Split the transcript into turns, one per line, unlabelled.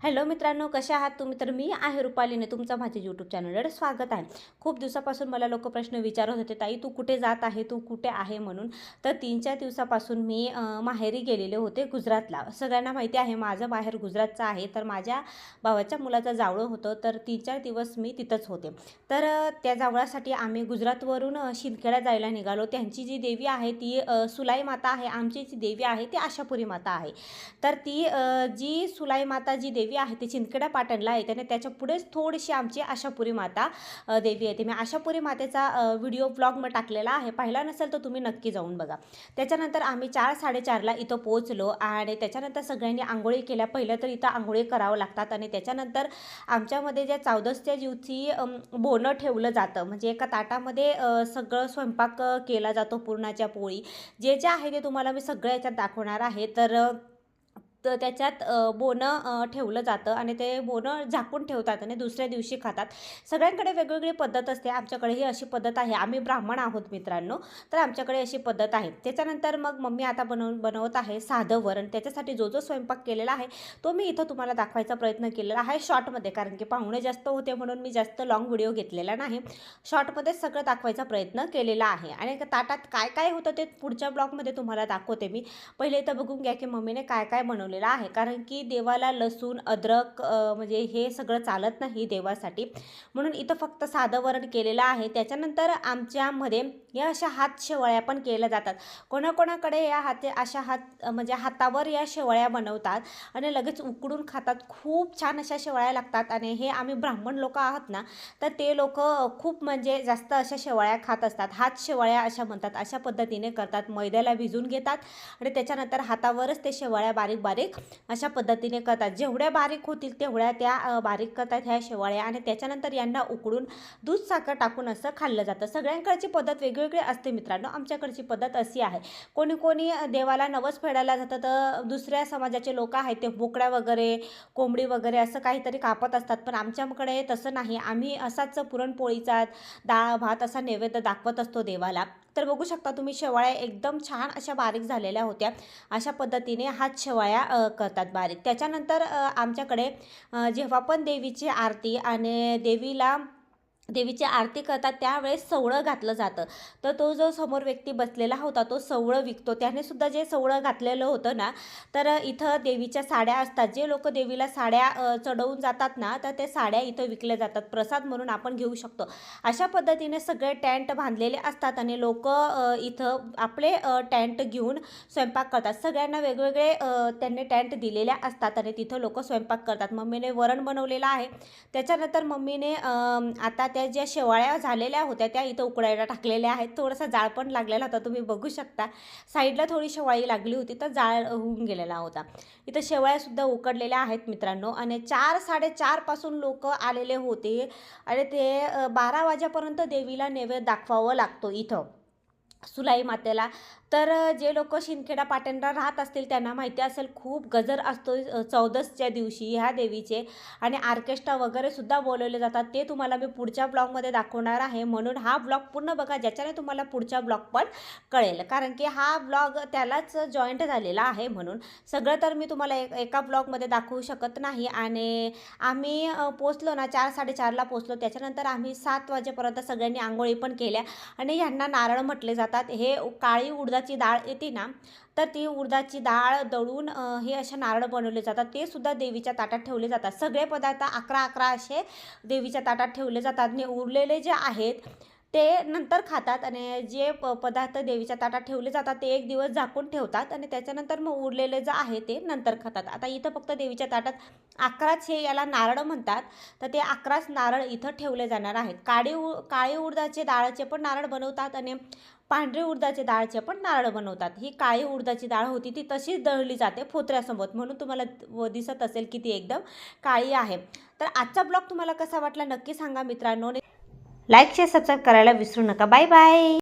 Hello मित्रांनो कसे आहात तुम्ही? तर मी आहे रुपालीने तुमचा माझ्या यूट्यूब चॅनलवर स्वागत आहे. खूप दिवसापासून मला लोक प्रश्न विचारत होते ताई तू कुठे जात आहे? तू कुठे आहे? म्हणून. तर तीन चार दिवसापासून मी माहेरी गेलेले होते गुजरातला. सगळ्यांना माहिती आहे माझं बाहेर गुजरातचं आहे. तर माझ्या भावाच्या मुलाचं जावळं होतं. तर तीन चार दिवस मी तिथंच होते. तर त्या जावळासाठी आम्ही गुजरातवरून शिंदखेडा जायला निघालो. त्यांची जी देवी आहे ती सुलाई माता आहे. आमची जी देवी आहे ती आशापुरी माता आहे. तर ती जी सुलाई माता जी देवी देवी आहे ती चिंदखेडा पाटणला आहे त्याने त्याच्या पुढेच थोडीशी आमची आशापुरी माता देवी आहे ती मी आशापुरी मातेचा व्हिडिओ ब्लॉग मग टाकलेला आहे. पाहिला नसेल तर तुम्ही नक्की जाऊन बघा. त्याच्यानंतर आम्ही चार साडेचारला इथं पोहोचलो आणि त्याच्यानंतर सगळ्यांनी आंघोळी केल्या. पहिलं तर इथं आंघोळी करावं लागतात आणि त्याच्यानंतर आमच्यामध्ये ज्या चौदसच्या दिवशी बोनं ठेवलं जातं. म्हणजे एका ताटामध्ये सगळं स्वयंपाक केला जातो पुरणाच्या पोळी. जे जे आहे ते तुम्हाला मी सगळं याच्यात दाखवणार आहे. तर तर त्याच्यात बोनं ठेवलं जातं आणि ते बोनं झाकून ठेवतात आणि दुसऱ्या दिवशी खातात. सगळ्यांकडे वेगवेगळी पद्धत असते. आमच्याकडे ही अशी पद्धत आहे. आम्ही ब्राह्मण आहोत मित्रांनो तर आमच्याकडे अशी पद्धत आहे. त्याच्यानंतर मग मम्मी आता बनव बनवत आहे साधं वरण. त्याच्यासाठी जो जो स्वयंपाक केलेला आहे तो मी इथं तुम्हाला दाखवायचा प्रयत्न केलेला आहे शॉर्टमध्ये. कारण की पाहुणे जास्त होते म्हणून मी जास्त लॉंग व्हिडिओ घेतलेला नाही. शॉर्टमध्ये सगळं दाखवायचा प्रयत्न केलेला आहे. आणि ताटात काय काय होतं ते पुढच्या ब्लॉगमध्ये तुम्हाला दाखवते मी. पहिले इथं बघून घ्या की मम्मीने काय काय ठेवलेला आहे. कारण की देवाला लसूण अद्रक म्हणजे हे सगळं चालत नाही देवासाठी. म्हणून इथं फक्त साधं वरण केलेलं आहे. त्याच्यानंतर आमच्यामध्ये या अशा हात शेवळ्या पण केल्या जातात. कोणाकोणाकडे या हाते अशा हात म्हणजे हातावर या शेवळ्या बनवतात आणि लगेच उकडून खातात. खूप छान अशा शेवळ्या लागतात आणि हे आम्ही ब्राह्मण लोक आहोत ना तर ते लोक खूप म्हणजे जास्त अशा शेवळ्या खात असतात. हात शेवळ्या अशा म्हणतात अशा पद्धतीने करतात. मैद्याला भिजून घेतात आणि त्याच्यानंतर हातावरच ते शेवळ्या बारीक बारीक अशा पद्धतीने करतात. जेवढ्या बारीक होतील तेवढ्या त्या बारीक करतात ह्या शेवळ्या आणि त्याच्यानंतर यांना उकडून दूध साखर टाकून असं खाल्लं जातं. सगळ्यांकडची पद्धत वेगळी वेगवेगळी असते मित्रांनो. आमच्याकडची पद्धत अशी आहे. कोणी कोणी देवाला नवस फेडायला जातं तर दुसऱ्या समाजाचे लोक आहेत ते बोकड्या वगैरे कोंबडी वगैरे असं काहीतरी कापत असतात. पण आमच्याकडे तसं नाही. आम्ही असाच पुरणपोळीचा डाळ भात असा नैवेद्य दाखवत असतो देवाला. तर बघू शकता तुम्ही शेवाळ्या एकदम छान अशा बारीक झालेल्या होत्या. अशा पद्धतीने हात शेवाळ्या करतात बारीक. त्याच्यानंतर आमच्याकडे जेव्हा पण देवीची आरती आणि देवीला देवीची आरती करतात त्यावेळेस सवळं घातलं जातं. तर तो जो समोर व्यक्ती बसलेला होता तो सवळं विकतो. त्याने सुद्धा जे सवळं घातलेलं होतं ना तर इथं देवीच्या साड्या असतात. जे लोक देवीला साड्या चढवून जातात ना तर त्या साड्या इथं विकल्या जातात. प्रसाद म्हणून आपण घेऊ शकतो. अशा पद्धतीने सगळे टॅन्ट बांधलेले असतात आणि लोक इथं आपले टॅन्ट घेऊन स्वयंपाक करतात. सगळ्यांना वेगवेगळे त्यांनी टॅन्ट दिलेल्या असतात आणि तिथं लोक स्वयंपाक करतात. मम्मीने वरण बनवलेलं आहे. त्याच्यानंतर मम्मीने आता त्या ज्या शेवाळ्या झालेल्या होत्या त्या इथं उकडायला टाकलेल्या आहेत. थोडासा जाळ पण लागलेला होता तुम्ही बघू शकता. साईडला थोडी शेवाळी लागली होती तर जाळ होऊन गेलेला होता. इथं शेवाळ्यासुद्धा उकडलेल्या आहेत मित्रांनो. आणि चार साडेचारपासून लोक आलेले होते. आणि ते बारा वाजेपर्यंत देवीला नैवेद्य दाखवावं लागतो इथं. सुलाई मातेला तर जे लोक शिंदखेडा पाटणला राहत असतील त्यांना माहिती असेल खूप गजर असतो चौदसच्या दिवशी ह्या देवीचे आणि आर्केस्ट्रा वगैरे सुद्धा बोलवले जातात. ते तुम्हाला मी पुढच्या ब्लॉगमध्ये दाखवणार आहे. म्हणून हा ब्लॉग पूर्ण बघा ज्याच्याने तुम्हाला पुढचा ब्लॉग पण कळेल. कारण की हा ब्लॉग त्यालाच जॉईंट झालेला आहे म्हणून. सगळं तर मी तुम्हाला एक एका ब्लॉगमध्ये दाखवू शकत नाही. आणि आम्ही पोचलो ना चार साडेचारला पोचलो. त्याच्यानंतर आम्ही सात वाजेपर्यंत सगळ्यांनी आंघोळी पण केल्या. आणि ह्यांना नारळ म्हटले जातात. हे काळी उडदाची डाळ येते ना तर ती उडदाची डाळ दळून हे अशा नारळ बनवले जातात. ते सुद्धा देवीच्या ताटात ठेवले जातात. सगळे पदार्थ अकरा अकरा असे देवीच्या ताटात ठेवले जातात. आणि उरलेले जे आहेत ते नंतर खातात आणि जे प पदार्थ देवीच्या ताटात ठेवले जातात ते एक दिवस झाकून ठेवतात आणि त्याच्यानंतर मग उरलेले जे आहे ते नंतर खातात. आता इथं फक्त देवीच्या ताटात अकराच हे याला नारळ म्हणतात. तर ते अकराच नारळ इथं ठेवले जाणार आहेत. काळी उ काळी उडदाचे डाळाचे पण नारळ बनवतात आणि पांढरे उडदाचे डाळचे पण नारळ बनवतात. ही काळी उडदाची डाळ होती ती तशीच दळली जाते फोत्र्यासोबत. म्हणून तुम्हाला व- दिसत असेल की ती एकदम काळी आहे. तर आजचा ब्लॉग तुम्हाला कसा वाटला नक्की सांगा मित्रांनो. लाईक शेअर सबस्क्राईब करायला विसरू नका. Bye bye.